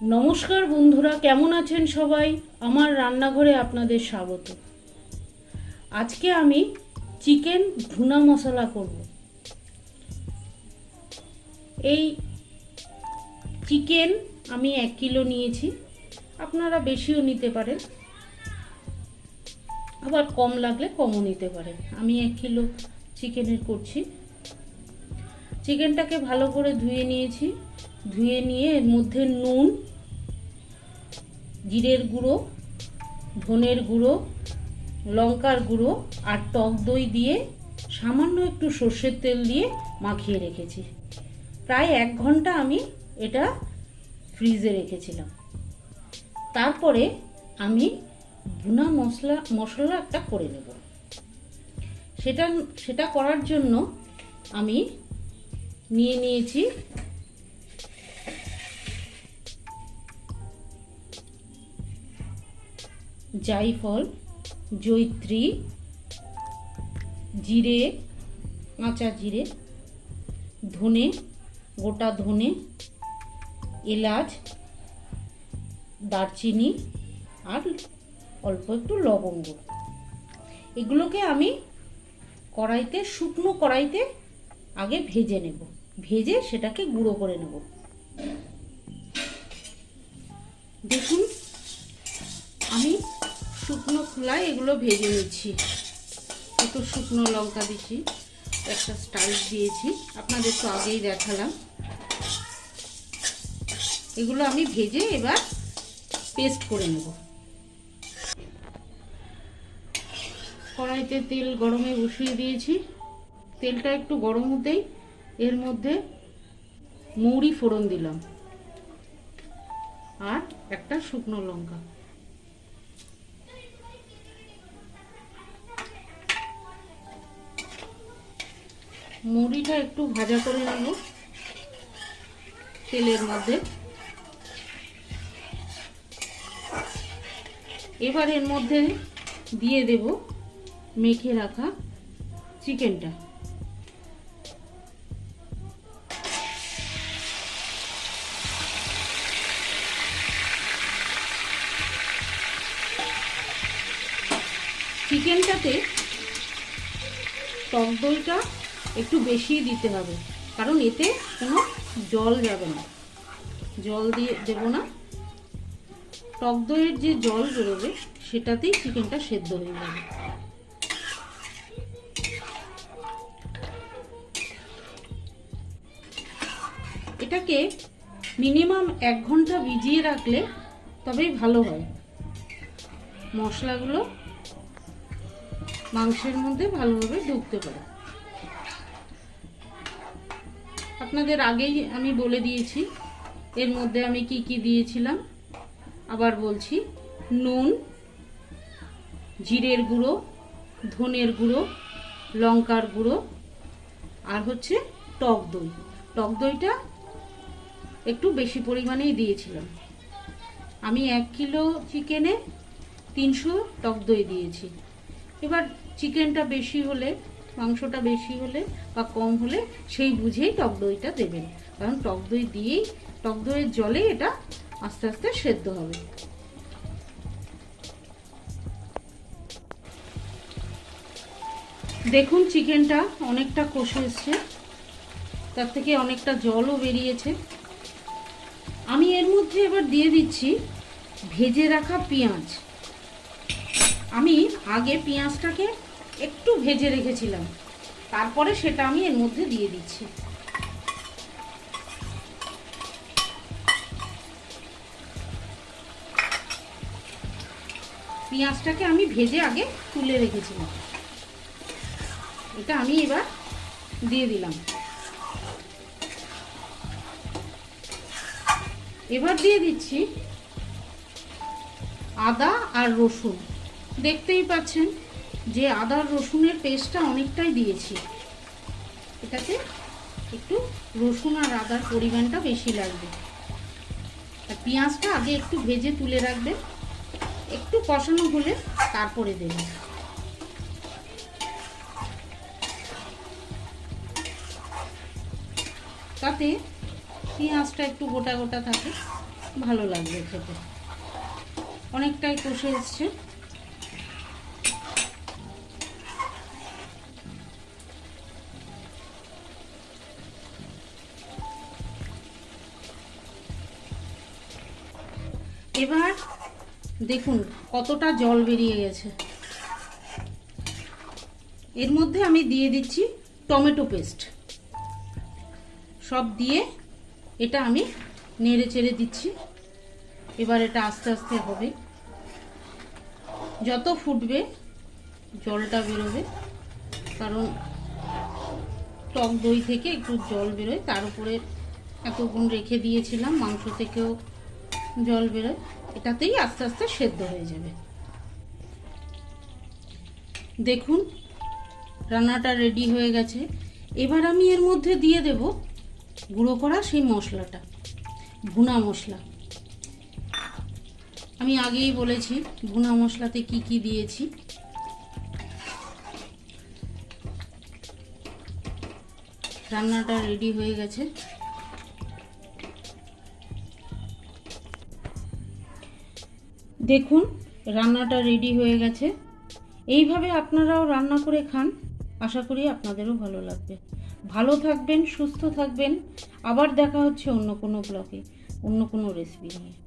নমস্কার বন্ধুরা, কেমন আছেন সবাই? আমার রান্নাঘরে আপনাদের স্বাগত। আজকে আমি চিকেন ভুনা মশলা করব। এই চিকেন আমি এক কিলো নিয়েছি। আপনারা বেশিও নিতে পারেন। আবার কম লাগলে কমও নিতে পারেন। আমি এক কিলো চিকেনের করছি। চিকেনটাকে ভালো করে ধুয়ে নিয়েছি। ধুয়ে নিয়ে এর মধ্যে নুন, জিরের গুঁড়ো, ধনের গুঁড়ো, লঙ্কার গুঁড়ো আর টক দই দিয়ে সামান্য একটু সর্ষের তেল দিয়ে মাখিয়ে রেখেছি। প্রায় এক ঘণ্টা আমি এটা ফ্রিজে রেখেছিলাম। তারপরে আমি ভুনা মশলা মশলা একটা করে নেব। সেটা সেটা করার জন্য আমি নিয়ে নিয়েছি জাইফল, জৈত্রী, জিরে, কাঁচা জিরে, ধনে, গোটা ধনে, এলাচ, দারচিনি আর অল্প একটু লবঙ্গ। এগুলোকে আমি কড়াইতে, শুকনো কড়াইতে আগে ভেজে নেব। ভেজে সেটাকে গুঁড়ো করে নেব। দেখুন, আমি শুকনো খোলায় এগুলো ভেজে নিচ্ছি। একটু শুকনো লঙ্কা দিচ্ছি, একটা স্টাইল দিয়েছি। আপনাদের তো আগেই দেখালাম। এগুলো আমি ভেজে এবার পেস্ট করে নেব। কড়াইতে তেল গরমে বসিয়ে দিয়েছি। তেলটা একটু গরম হতেই এর মধ্যে মৌরি ফোড়ন দিলাম। আর একটা শুকনো লঙ্কা। মুড়িটা একটু ভাজা করে নেব তেলের মধ্যে। এবার এর মধ্যে দিয়ে দেব মেখে রাখা চিকেনটা। চিকেনটাতে টক দইটা একটু বেশি দিতে হবে। কারণ এতে কোনো জল যাবে না। জল দিয়ে দেব না। টক দইয়ের যে জল বেরোবে, সেটাতেই চিকেনটা সেদ্ধ হয়ে যাবে। এটাকে মিনিমাম এক ঘণ্টা ভিজিয়ে রাখলে তবেই ভালো হয়। মশলাগুলো মাংসের মধ্যে ভালোভাবে ঢুকতে পারে। আপনাদের আগেই আমি বলে দিয়েছি। এর মধ্যে আমি কি কি দিয়েছিলাম? আবার বলছি, নুন, জিরের গুঁড়ো, ধনের গুঁড়ো, লঙ্কার গুঁড়ো, আর হচ্ছে টক দই। টক দইটা একটু বেশি পরিমাণেই দিয়েছিলাম। আমি এক কিলো চিকেনে তিনশো টক দই দিয়েছি। এবার চিকেনটা বেশি হলে মাংসটা বেশি হলে বা কম হলে সেই বুঝেই টক দইটা দেবেন। কারণ টক দই দিয়েই, টক দইয়ের জলে এটা আস্তে আস্তে সেদ্ধ হবে। দেখুন চিকেনটা অনেকটা কষে এসছে। তার থেকে অনেকটা জলও বেরিয়েছে। আমি এর মধ্যে এবার দিয়ে দিচ্ছি ভেজে রাখা পেঁয়াজ। আমি আগে পেঁয়াজটাকে একটু ভেজে রেখেছিলাম। তারপরে সেটা আমি এর মধ্যে দিয়ে দিচ্ছি। পেঁয়াজটাকে আমি ভেজে আগে তুলে রেখেছিলাম। এটা আমি এবার দিয়ে দিলাম। এবার দিয়ে দিচ্ছি আদা আর রসুন। দেখতেই পাচ্ছেন যে আদা রসুনের পেস্টটা অনেকটাই দিয়েছি। এটাতে একটু রসুন আর আদার পরিমাণটা বেশি লাগবে। আর পেঁয়াজটা আগে একটু ভেজে তুলে রাখবেন। একটু কষানো হলে তারপরে দেবেন। তাতে পেঁয়াজটা একটু গোটা গোটা থাকে, ভালো লাগবে খেতে। অনেকটাই কষে এসছে। এবার দেখুন কতটা জল বেরিয়ে গেছে। এর মধ্যে আমি দিয়ে দিচ্ছি টমেটো পেস্ট। সব দিয়ে এটা আমি নেড়ে চেড়ে দিচ্ছি। এবার এটা আস্তে আস্তে হবে। যত ফুটবে জলটা বেরোবে, কারণ টক দই থেকে একটু জল বেরোয়, তার উপরে এতক্ষণ রেখে দিয়েছিলাম, মাংস থেকেও জল বেরোয়, এটাতেই আস্তে আস্তে সেদ্ধ হয়ে যাবে। দেখুন, রান্নাটা রেডি হয়ে গেছে। এবার আমি এর মধ্যে দিয়ে দেব গুঁড়ো করা সেই মশলাটা, ভুনা মশলা। আমি আগেই বলেছি, ভুনা মশলাতে কি কি দিয়েছি। রান্নাটা রেডি হয়ে গেছে। দেখুন, রান্নাটা রেডি হয়ে গেছে। এইভাবে আপনারাও রান্না করে খান, আশা করি আপনাদেরও ভালো লাগবে। ভালো থাকবেন, সুস্থ থাকবেন। আবার দেখা হচ্ছে অন্য কোনো ব্লগে অন্য কোনো রেসিপি নিয়ে।